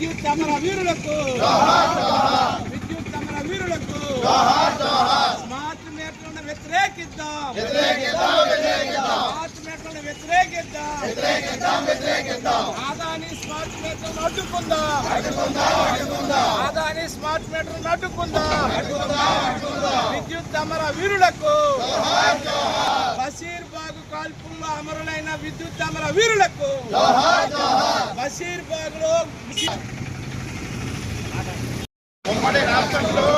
విద్యుత్ సమర వీరులకు. విద్యుత్ సమర వీరులకు. స్మార్ట్ మీటర్లను వ్యతిరేకిద్దాం. స్మార్ట్ మీటర్లను వ్యతిరేకిద్దాం. ఆదాని స్మార్ట్ మీటర్లను అడ్డుకుందాం. ఆదాని స్మార్ట్ మీటర్లను అడ్డుకుందాం. విద్యుత్ సమర వీరులకు. బషీర్ బాగు కాల్పుల్లో అమరులైన విద్యుత్ సమర వీరులకు.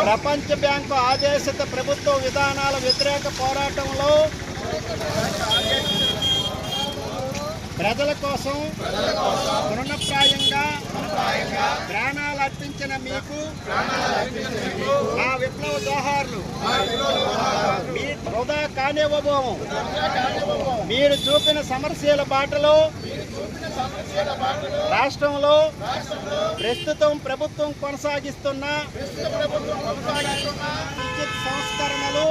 ప్రపంచ బ్యాంకు ఆదేశిత ప్రభుత్వ విధానాల వ్యతిరేక పోరాటంలో ప్రజల కోసం తృణప్రాయంగా ప్రాణాలు అర్పించిన మీకు మా విప్లవ జోహార్లు మీ వృధా కానివ్వబోము. మీరు చూపిన సమరశీల బాటలో రాష్ట్రంలో ప్రస్తుతం ప్రభుత్వం కొనసాగిస్తున్న విద్యుత్ సంస్కరణలు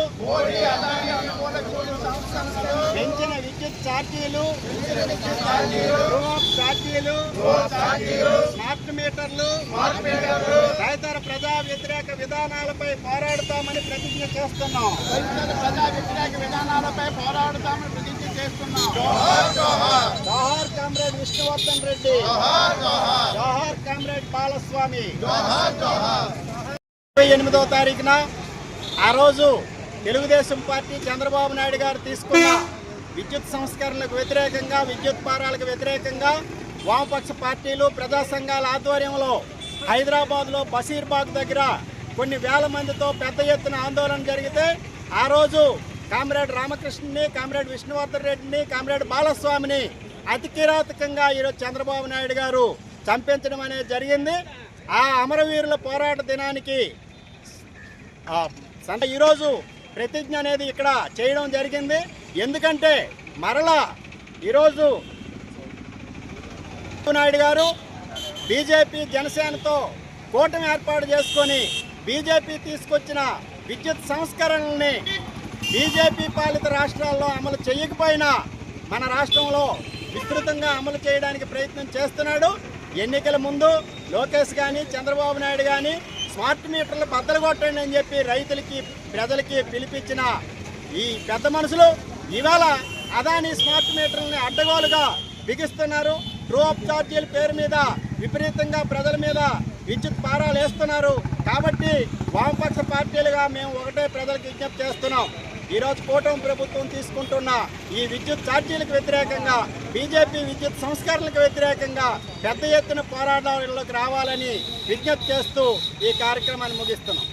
పెంచిన విద్యుత్ ఛార్జీలు రూప్ ఛార్జీలు స్మార్ట్ మీటర్లు తదితర ప్రజా వ్యతిరేక విధానాలపై పోరాడుతామని ప్రతిజ్ఞ చేస్తున్నాం. ప్రజా వ్యతిరేక విధానాలపై పోరాడుతామని ప్రతిజ్ఞ చేస్తున్నాం. విష్ణువర్ధన్ రెడ్డి. జోహార్ కామ్రేడ్ బాలస్వామి. ఇరవై ఎనిమిదవ తారీఖున ఆ రోజు తెలుగుదేశం పార్టీ చంద్రబాబు నాయుడు గారు తీసుకున్న విద్యుత్ సంస్కరణలకు వ్యతిరేకంగా విద్యుత్ పారాలకు వ్యతిరేకంగా వామపక్ష పార్టీలు ప్రజా సంఘాల ఆధ్వర్యంలో హైదరాబాద్లో బషీర్బాగ్ దగ్గర కొన్ని వేల మందితో పెద్ద ఎత్తున ఆందోళన జరిగితే ఆ రోజు కామ్రేడ్ రామకృష్ణుని కామ్రేడ్ విష్ణువర్ధన్ రెడ్డిని కామ్రేడ్ బాలస్వామిని అతి కిరాతకంగా ఈరోజు చంద్రబాబు నాయుడు గారు చంపించడం అనేది జరిగింది. ఆ అమరవీరుల పోరాట దినానికి ఆ, అంటే ఈరోజు ప్రతిజ్ఞ అనేది ఇక్కడ చేయడం జరిగింది. ఎందుకంటే మరలా ఈరోజు నాయుడు గారు బీజేపీ జనసేనతో కూటమి ఏర్పాటు చేసుకొని బీజేపీ తీసుకొచ్చిన విద్యుత్ సంస్కరణల్ని బీజేపీ పాలిత రాష్ట్రాల్లో అమలు చేయకపోయినా మన రాష్ట్రంలో విస్తృతంగా అమలు చేయడానికి ప్రయత్నం చేస్తున్నాడు. ఎన్నికల ముందు లోకేష్ కానీ చంద్రబాబు నాయుడు కానీ స్మార్ట్ మీటర్లు బద్దలు కొట్టండి అని చెప్పి రైతులకి ప్రజలకి పిలిపించిన ఈ పెద్ద మనుషులు ఇవాళ అదాని స్మార్ట్ మీటర్లని అడ్డగోలుగా బిగిస్తున్నారు. ట్రూ అప్ ఛార్జీల పేరు మీద విపరీతంగా ప్రజల మీద విద్యుత్ పారాలు వేస్తున్నారు. కాబట్టి వామపక్ష పార్టీలుగా మేము ఒకటే ప్రజలకు విజ్ఞప్తి చేస్తున్నాం. ఈరోజు కూటమి ప్రభుత్వం తీసుకుంటున్న ఈ విద్యుత్ ఛార్జీలకు వ్యతిరేకంగా బీజేపీ విద్యుత్ సంస్కరణలకు వ్యతిరేకంగా పెద్ద ఎత్తున పోరాటాలలోకి రావాలని విజ్ఞప్తి చేస్తూ ఈ కార్యక్రమాన్ని ముగిస్తున్నాం.